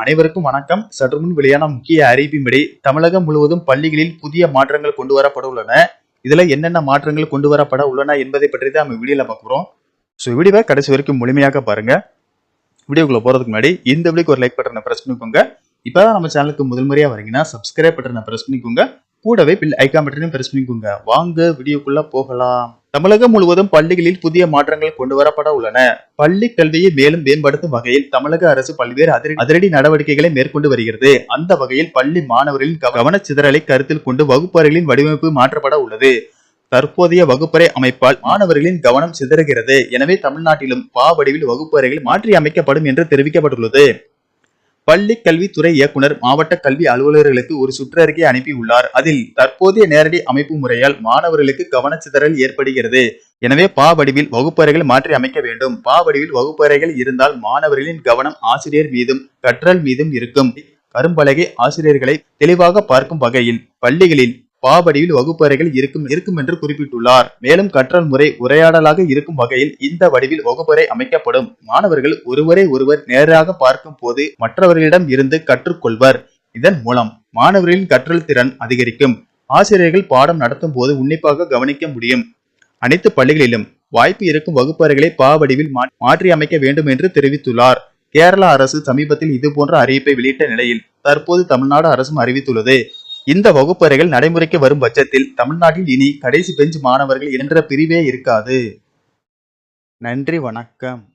அனைவருக்கும் வணக்கம். சற்று முன் வெளியான முக்கிய அறிவிப்பின்படி தமிழகம் முழுவதும் பள்ளிகளில் புதிய மாற்றங்கள் கொண்டு வரப்பட உள்ளன. இதுல என்னென்ன மாற்றங்கள் கொண்டு வரப்பட உள்ளன என்பதை பற்றி தான் நம்ம வீடியோல பார்க்குறோம் ஸோ வீடியோவை கடைசி வரைக்கும் முழுமையாக பாருங்க. வீடியோக்குள்ள போறதுக்கு முன்னாடி இந்த வீடியோக்கு ஒரு லைக் பட்டனை பிரஸ் பண்ணிக்கோங்க. இப்பதான் நம்ம சேனலுக்கு முதல் முறையா வரீங்கன்னா சப்ஸ்கிரைப் பட்டனை பிரஸ் பண்ணிக்கோங்க. கூடவே பில் ஐக்கான் பட்டனையும் பிரஸ் பண்ணிக்கோங்க வாங்க வீடியோக்குள்ள போகலாம். தமிழகம் முழுவதும் பள்ளிகளில் புதிய மாற்றங்கள் கொண்டு வரப்பட உள்ளன. பள்ளி கல்வியை மேலும் மேம்படுத்தும் வகையில் தமிழக அரசு பல்வேறு அதிரடி அதிரடி நடவடிக்கைகளை மேற்கொண்டு வருகிறது. அந்த வகையில் பள்ளி மாணவர்களின் கவனச்சிதறலை கருத்தில் கொண்டு வகுப்பறைகளின் வடிவமைப்பு மாற்றப்பட உள்ளது. தற்போதைய வகுப்பறை அமைப்பால் மாணவர்களின் கவனம் சிதறுகிறது. எனவே தமிழ்நாட்டிலும் பா வடிவில் வகுப்பறைகள் மாற்றி அமைக்கப்படும் என்று தெரிவிக்கப்பட்டுள்ளது. பள்ளி கல்வித்துறை இயக்குனர் மாவட்ட கல்வி அலுவலர்களுக்கு ஒரு சுற்றறிக்கை அனுப்பியுள்ளார். அதில் தற்போதைய நேரடி அமைப்பு முறையால் மாணவர்களுக்கு கவனச்சிதறல் ஏற்படுகிறது. எனவே பா வடிவில் வகுப்பறைகள் மாற்றி அமைக்க வேண்டும். பா வடிவில் வகுப்பறைகள் இருந்தால் மாணவர்களின் கவனம் ஆசிரியர் மீதும் கற்றல் மீதும் இருக்கும். கரும்பலகை ஆசிரியர்களை தெளிவாக பார்க்கும் வகையில் பள்ளிகளில் பா வடிவில் வகுப்பறைகள் இருக்கும் இருக்கும் என்று குறிப்பிட்டுள்ளார். மேலும் கற்றல் முறை உரையாடலாக இருக்கும் வகையில் இந்த வடிவில் வகுப்பறை அமைக்கப்படும். மாணவர்கள் ஒருவரை ஒருவர் நேராக பார்க்கும் போது மற்றவர்களிடம் இருந்து கற்றுக்கொள்வர். இதன் மூலம் மாணவர்களின் கற்றல் திறன் அதிகரிக்கும். ஆசிரியர்கள் பாடம் நடத்தும் போது உன்னிப்பாக கவனிக்க முடியும். அனைத்து பள்ளிகளிலும் வாய்ப்பு இருக்கும் வகுப்பறைகளை பா வடிவில் மா- மாற்றி அமைக்க வேண்டும் என்று தெரிவித்துள்ளார். கேரள அரசு சமீபத்தில் இது போன்ற அறிவிப்பை வெளியிட்ட நிலையில் தற்போது தமிழ்நாடு அரசும் அறிவித்துள்ளது. இந்த வகுப்பறைகள் நடைமுறைக்கு வரும் பட்சத்தில் தமிழ்நாட்டில் இனி கடைசி பெஞ்ச் மாணவர்கள் என்ற பிரிவே இருக்காது. நன்றி வணக்கம்.